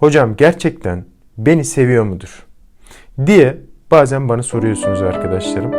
hocam gerçekten beni seviyor mudur? diye bazen bana soruyorsunuz arkadaşlarım.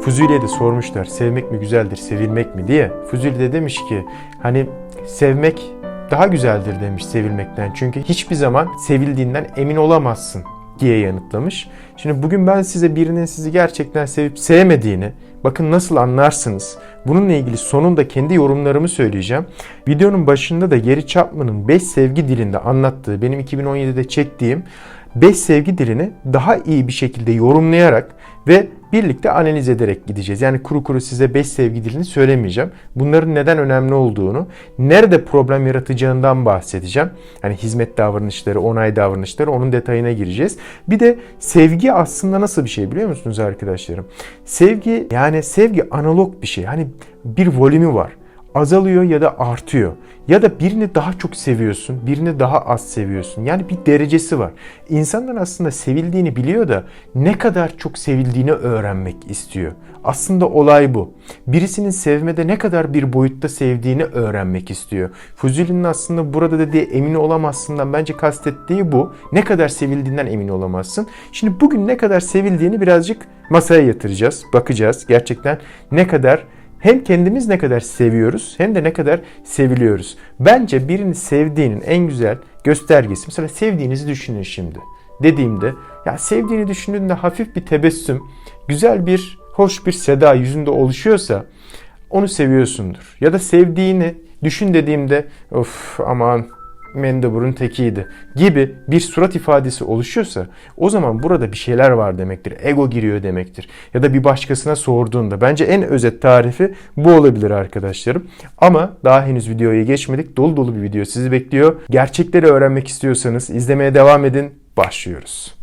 Fuzuli'ye de sormuşlar sevmek mi güzeldir, sevilmek mi diye. Fuzuli de demiş ki hani sevmek daha güzeldir demiş sevilmekten. Çünkü hiçbir zaman sevildiğinden emin olamazsın diye yanıtlamış. Şimdi bugün ben size birinin sizi gerçekten sevip sevmediğini, bakın nasıl anlarsınız. Bununla ilgili sonunda kendi yorumlarımı söyleyeceğim. Videonun başında da Gary Chapman'ın 5 sevgi dilinde anlattığı, benim 2017'de çektiğim 5 sevgi dilini daha iyi bir şekilde yorumlayarak ve birlikte analiz ederek gideceğiz. Yani kuru kuru size 5 sevgi dilini söylemeyeceğim. Bunların neden önemli olduğunu, nerede problem yaratacağından bahsedeceğim. Hani hizmet davranışları, onay davranışları onun detayına gireceğiz. Bir de sevgi aslında nasıl bir şey biliyor musunuz arkadaşlarım? Sevgi yani sevgi analog bir şey. Hani bir volümü var azalıyor ya da artıyor. Ya da birini daha çok seviyorsun, birini daha az seviyorsun. Yani bir derecesi var. İnsanlar aslında sevildiğini biliyor da ne kadar çok sevildiğini öğrenmek istiyor. Aslında olay bu. Birisinin sevmede ne kadar bir boyutta sevdiğini öğrenmek istiyor. Fuzuli'nin aslında burada dediği emin olamazsından bence kastettiği bu. Ne kadar sevildiğinden emin olamazsın. Şimdi bugün ne kadar sevildiğini birazcık masaya yatıracağız, bakacağız. Gerçekten ne kadar hem kendimiz ne kadar seviyoruz hem de ne kadar seviliyoruz. Bence birini sevdiğinin en güzel göstergesi. Mesela sevdiğinizi düşünün şimdi. Dediğimde ya sevdiğini düşündüğünde hafif bir tebessüm, güzel bir hoş bir seda yüzünde oluşuyorsa onu seviyorsundur. Ya da sevdiğini düşün dediğimde of aman mendeburun tekiydi gibi bir surat ifadesi oluşuyorsa o zaman burada bir şeyler var demektir. Ego giriyor demektir. Ya da bir başkasına sorduğunda bence en özet tarifi bu olabilir arkadaşlarım. Ama daha henüz videoya geçmedik. Dolu dolu bir video sizi bekliyor. Gerçekleri öğrenmek istiyorsanız izlemeye devam edin. Başlıyoruz.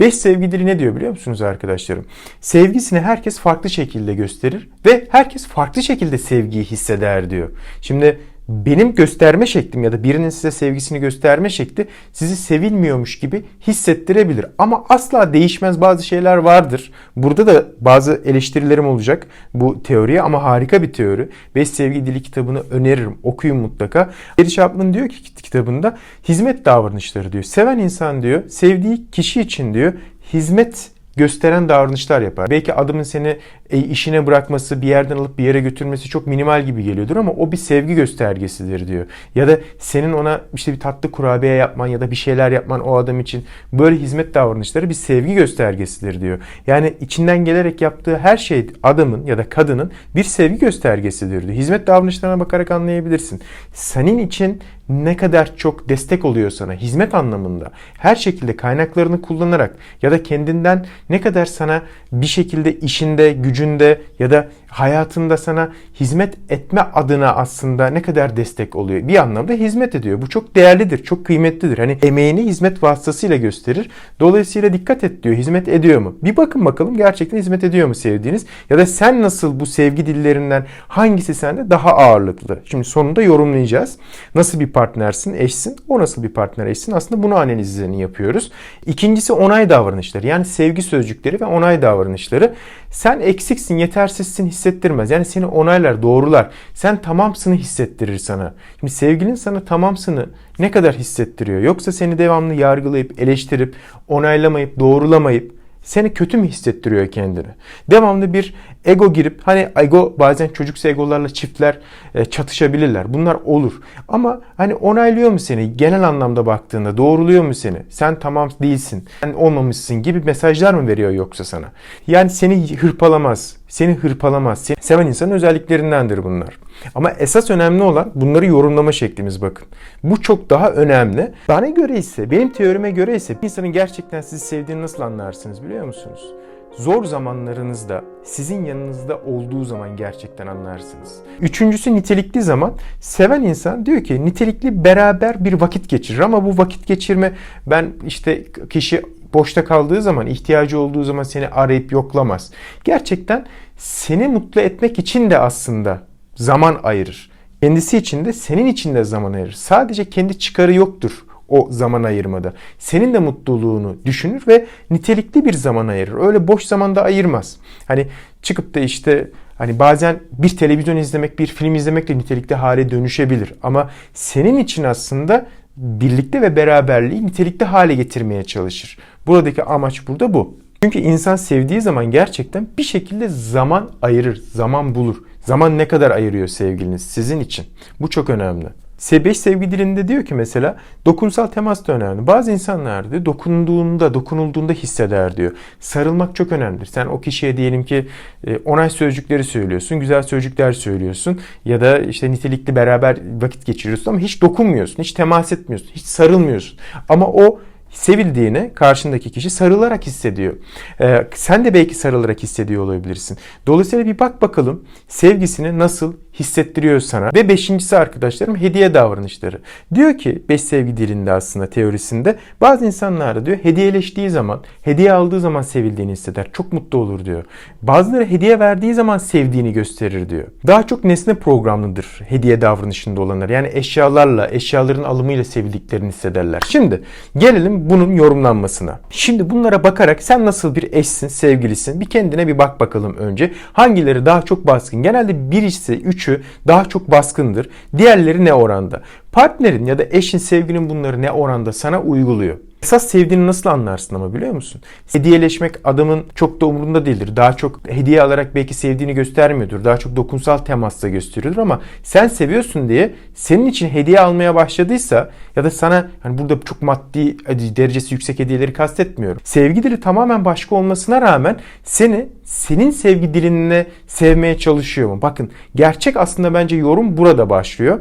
5 sevgi dili ne diyor biliyor musunuz arkadaşlarım? Sevgisini herkes farklı şekilde gösterir ve herkes farklı şekilde sevgiyi hisseder diyor. Şimdi benim gösterme şeklim ya da birinin size sevgisini gösterme şekli sizi sevilmiyormuş gibi hissettirebilir. Ama asla değişmez bazı şeyler vardır. Burada da bazı eleştirilerim olacak bu teoriye ama harika bir teori. Beş Sevgi Dili kitabını öneririm. Okuyun mutlaka. Gary Chapman diyor ki kitabında hizmet davranışları diyor. Seven insan diyor sevdiği kişi için diyor hizmet gösteren davranışlar yapar. Belki adamın seni e, işine bırakması, bir yerden alıp bir yere götürmesi çok minimal gibi geliyordur ama o bir sevgi göstergesidir diyor. Ya da senin ona işte bir tatlı kurabiye yapman ya da bir şeyler yapman o adam için böyle hizmet davranışları bir sevgi göstergesidir diyor. Yani içinden gelerek yaptığı her şey adamın ya da kadının bir sevgi göstergesidir diyor. Hizmet davranışlarına bakarak anlayabilirsin. Senin için ne kadar çok destek oluyor sana hizmet anlamında her şekilde kaynaklarını kullanarak ya da kendinden ne kadar sana bir şekilde işinde, gücünde ya da hayatında sana hizmet etme adına aslında ne kadar destek oluyor. Bir anlamda hizmet ediyor. Bu çok değerlidir, çok kıymetlidir. Hani emeğini hizmet vasıtasıyla gösterir. Dolayısıyla dikkat et diyor. Hizmet ediyor mu? Bir bakın bakalım gerçekten hizmet ediyor mu sevdiğiniz? Ya da sen nasıl bu sevgi dillerinden hangisi sende daha ağırlıklı? Şimdi sonunda yorumlayacağız. Nasıl bir partnersin, eşsin? O nasıl bir partner, eşsin? Aslında bunu analizini yapıyoruz. İkincisi onay davranışları. Yani sevgi sözcükleri ve onay davranışları. Sen eksiksin, yetersizsin hissettirmez. Yani seni onaylar, doğrular. Sen tamamsını hissettirir sana. Şimdi sevgilin sana tamamsını ne kadar hissettiriyor? Yoksa seni devamlı yargılayıp, eleştirip, onaylamayıp, doğrulamayıp seni kötü mü hissettiriyor kendini? Devamlı bir ego girip hani ego bazen çocuksu egolarla çiftler e, çatışabilirler. Bunlar olur. Ama hani onaylıyor mu seni? Genel anlamda baktığında doğruluyor mu seni? Sen tamam değilsin. Sen olmamışsın gibi mesajlar mı veriyor yoksa sana? Yani seni hırpalamaz. Seni hırpalamaz. Seni seven insanın özelliklerindendir bunlar. Ama esas önemli olan bunları yorumlama şeklimiz bakın. Bu çok daha önemli. Bana göre ise, benim teorime göre ise bir insanın gerçekten sizi sevdiğini nasıl anlarsınız biliyor musunuz? Zor zamanlarınızda sizin yanınızda olduğu zaman gerçekten anlarsınız. Üçüncüsü nitelikli zaman. Seven insan diyor ki nitelikli beraber bir vakit geçirir ama bu vakit geçirme ben işte kişi boşta kaldığı zaman, ihtiyacı olduğu zaman seni arayıp yoklamaz. Gerçekten seni mutlu etmek için de aslında zaman ayırır. Kendisi için de senin için de zaman ayırır. Sadece kendi çıkarı yoktur o zaman ayırmada. Senin de mutluluğunu düşünür ve nitelikli bir zaman ayırır. Öyle boş zamanda ayırmaz. Hani çıkıp da işte Hani bazen bir televizyon izlemek, bir film izlemek de nitelikli hale dönüşebilir. Ama senin için aslında birlikte ve beraberliği nitelikli hale getirmeye çalışır. Buradaki amaç burada bu. Çünkü insan sevdiği zaman gerçekten bir şekilde zaman ayırır, zaman bulur. Zaman ne kadar ayırıyor sevgiliniz sizin için? Bu çok önemli. S5 sevgi dilinde diyor ki mesela dokunsal temas da önemli. Bazı insanlar diyor dokunduğunda, dokunulduğunda hisseder diyor. Sarılmak çok önemlidir. Sen o kişiye diyelim ki e, onay sözcükleri söylüyorsun, güzel sözcükler söylüyorsun ya da işte nitelikli beraber vakit geçiriyorsun ama hiç dokunmuyorsun, hiç temas etmiyorsun, hiç sarılmıyorsun. Ama o sevildiğini karşındaki kişi sarılarak hissediyor. Ee, sen de belki sarılarak hissediyor olabilirsin. Dolayısıyla bir bak bakalım sevgisini nasıl hissettiriyor sana. Ve beşincisi arkadaşlarım hediye davranışları. Diyor ki beş sevgi dilinde aslında teorisinde bazı insanlar da diyor hediyeleştiği zaman, hediye aldığı zaman sevildiğini hisseder. Çok mutlu olur diyor. Bazıları hediye verdiği zaman sevdiğini gösterir diyor. Daha çok nesne programlıdır hediye davranışında olanlar. Yani eşyalarla, eşyaların alımıyla sevildiklerini hissederler. Şimdi gelelim bunun yorumlanmasına. Şimdi bunlara bakarak sen nasıl bir eşsin, sevgilisin bir kendine bir bak bakalım önce. Hangileri daha çok baskın? Genelde birisi, üçü daha çok baskındır. Diğerleri ne oranda? Partnerin ya da eşin, sevginin bunları ne oranda sana uyguluyor? Esas sevdiğini nasıl anlarsın ama biliyor musun? Hediyeleşmek adamın çok da umurunda değildir. Daha çok hediye alarak belki sevdiğini göstermiyordur. Daha çok dokunsal temasla gösteriyordur ama sen seviyorsun diye senin için hediye almaya başladıysa ya da sana hani burada çok maddi derecesi yüksek hediyeleri kastetmiyorum. Sevgi dili tamamen başka olmasına rağmen seni senin sevgi dilinle sevmeye çalışıyor mu? Bakın gerçek aslında bence yorum burada başlıyor.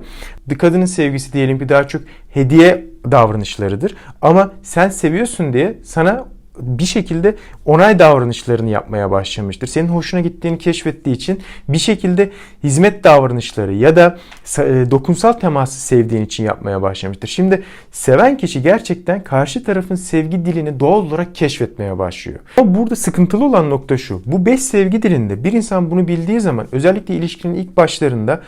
Bir kadının sevgisi diyelim ki daha çok hediye davranışlarıdır. Ama sen seviyorsun diye sana bir şekilde onay davranışlarını yapmaya başlamıştır. Senin hoşuna gittiğini keşfettiği için bir şekilde hizmet davranışları ya da e, dokunsal teması sevdiğin için yapmaya başlamıştır. Şimdi seven kişi gerçekten karşı tarafın sevgi dilini doğal olarak keşfetmeye başlıyor. Ama burada sıkıntılı olan nokta şu. Bu beş sevgi dilinde bir insan bunu bildiği zaman özellikle ilişkinin ilk başlarında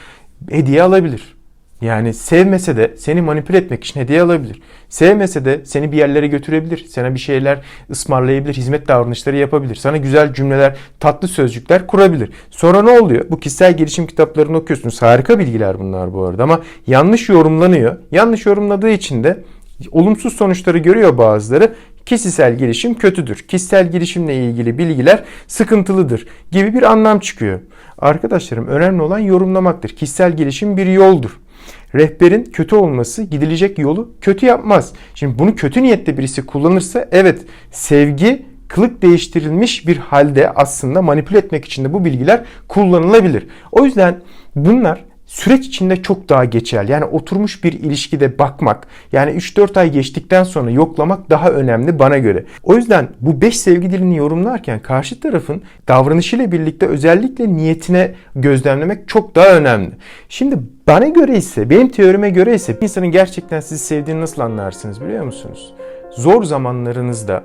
hediye alabilir yani sevmese de seni manipüle etmek için hediye alabilir. Sevmese de seni bir yerlere götürebilir. Sana bir şeyler ısmarlayabilir. Hizmet davranışları yapabilir. Sana güzel cümleler, tatlı sözcükler kurabilir. Sonra ne oluyor? Bu kişisel gelişim kitaplarını okuyorsunuz. Harika bilgiler bunlar bu arada ama yanlış yorumlanıyor. Yanlış yorumladığı için de olumsuz sonuçları görüyor bazıları. Kişisel gelişim kötüdür. Kişisel gelişimle ilgili bilgiler sıkıntılıdır gibi bir anlam çıkıyor. Arkadaşlarım önemli olan yorumlamaktır. Kişisel gelişim bir yoldur rehberin kötü olması gidilecek yolu kötü yapmaz. Şimdi bunu kötü niyette birisi kullanırsa evet sevgi kılık değiştirilmiş bir halde aslında manipüle etmek için de bu bilgiler kullanılabilir. O yüzden bunlar süreç içinde çok daha geçerli. Yani oturmuş bir ilişkide bakmak, yani 3-4 ay geçtikten sonra yoklamak daha önemli bana göre. O yüzden bu 5 sevgi dilini yorumlarken karşı tarafın davranışıyla birlikte özellikle niyetine gözlemlemek çok daha önemli. Şimdi bana göre ise, benim teorime göre ise bir insanın gerçekten sizi sevdiğini nasıl anlarsınız biliyor musunuz? Zor zamanlarınızda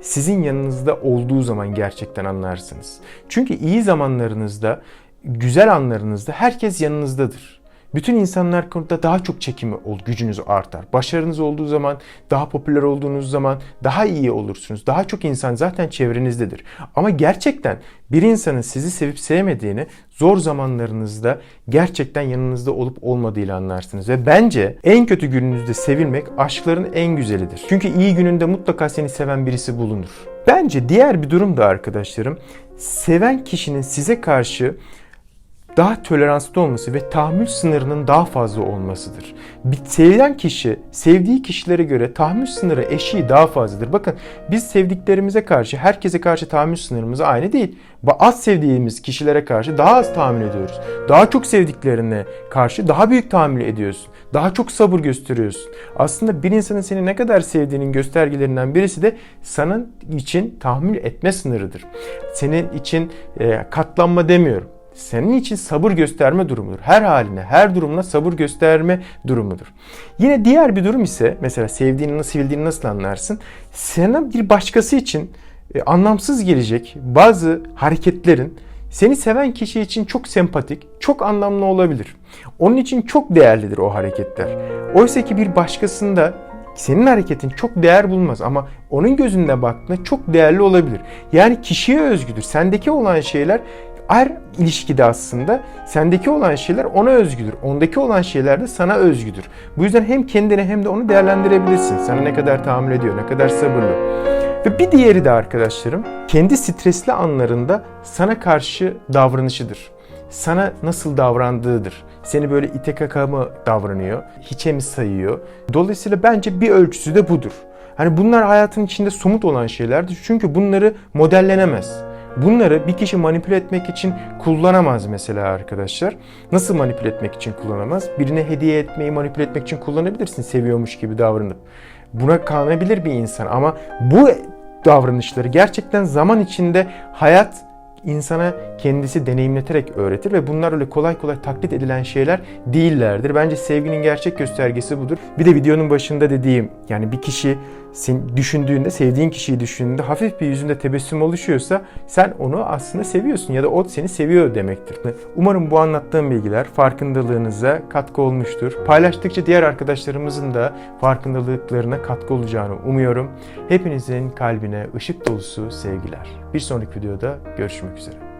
sizin yanınızda olduğu zaman gerçekten anlarsınız. Çünkü iyi zamanlarınızda güzel anlarınızda herkes yanınızdadır. Bütün insanlar konuda daha çok çekimi ol, gücünüz artar. Başarınız olduğu zaman, daha popüler olduğunuz zaman daha iyi olursunuz. Daha çok insan zaten çevrenizdedir. Ama gerçekten bir insanın sizi sevip sevmediğini zor zamanlarınızda gerçekten yanınızda olup olmadığıyla anlarsınız. Ve bence en kötü gününüzde sevilmek aşkların en güzelidir. Çünkü iyi gününde mutlaka seni seven birisi bulunur. Bence diğer bir durum da arkadaşlarım, seven kişinin size karşı daha toleranslı olması ve tahammül sınırının daha fazla olmasıdır. Bir sevilen kişi sevdiği kişilere göre tahammül sınırı eşiği daha fazladır. Bakın biz sevdiklerimize karşı herkese karşı tahammül sınırımız aynı değil. Az sevdiğimiz kişilere karşı daha az tahammül ediyoruz. Daha çok sevdiklerine karşı daha büyük tahammül ediyorsun. Daha çok sabır gösteriyorsun. Aslında bir insanın seni ne kadar sevdiğinin göstergelerinden birisi de senin için tahammül etme sınırıdır. Senin için e, katlanma demiyorum senin için sabır gösterme durumudur. Her haline, her durumuna sabır gösterme durumudur. Yine diğer bir durum ise mesela sevdiğini nasıl bildiğini nasıl anlarsın? Sana bir başkası için e, anlamsız gelecek bazı hareketlerin seni seven kişi için çok sempatik, çok anlamlı olabilir. Onun için çok değerlidir o hareketler. Oysa ki bir başkasında senin hareketin çok değer bulmaz ama onun gözünde baktığında çok değerli olabilir. Yani kişiye özgüdür. Sendeki olan şeyler Her ilişkide aslında sendeki olan şeyler ona özgüdür. Ondaki olan şeyler de sana özgüdür. Bu yüzden hem kendini hem de onu değerlendirebilirsin. Sana ne kadar tahammül ediyor, ne kadar sabırlı. Ve bir diğeri de arkadaşlarım kendi stresli anlarında sana karşı davranışıdır. Sana nasıl davrandığıdır. Seni böyle ite kaka mı davranıyor, hiçe mi sayıyor? Dolayısıyla bence bir ölçüsü de budur. Hani bunlar hayatın içinde somut olan şeylerdir. Çünkü bunları modellenemez. Bunları bir kişi manipüle etmek için kullanamaz mesela arkadaşlar. Nasıl manipüle etmek için kullanamaz? Birine hediye etmeyi manipüle etmek için kullanabilirsin seviyormuş gibi davranıp. Buna kanabilir bir insan ama bu davranışları gerçekten zaman içinde hayat insana kendisi deneyimleterek öğretir ve bunlar öyle kolay kolay taklit edilen şeyler değillerdir. Bence sevginin gerçek göstergesi budur. Bir de videonun başında dediğim yani bir kişi sen düşündüğünde, sevdiğin kişiyi düşündüğünde hafif bir yüzünde tebessüm oluşuyorsa sen onu aslında seviyorsun ya da o seni seviyor demektir. Umarım bu anlattığım bilgiler farkındalığınıza katkı olmuştur. Paylaştıkça diğer arkadaşlarımızın da farkındalıklarına katkı olacağını umuyorum. Hepinizin kalbine ışık dolusu sevgiler. Bir sonraki videoda görüşmek üzere.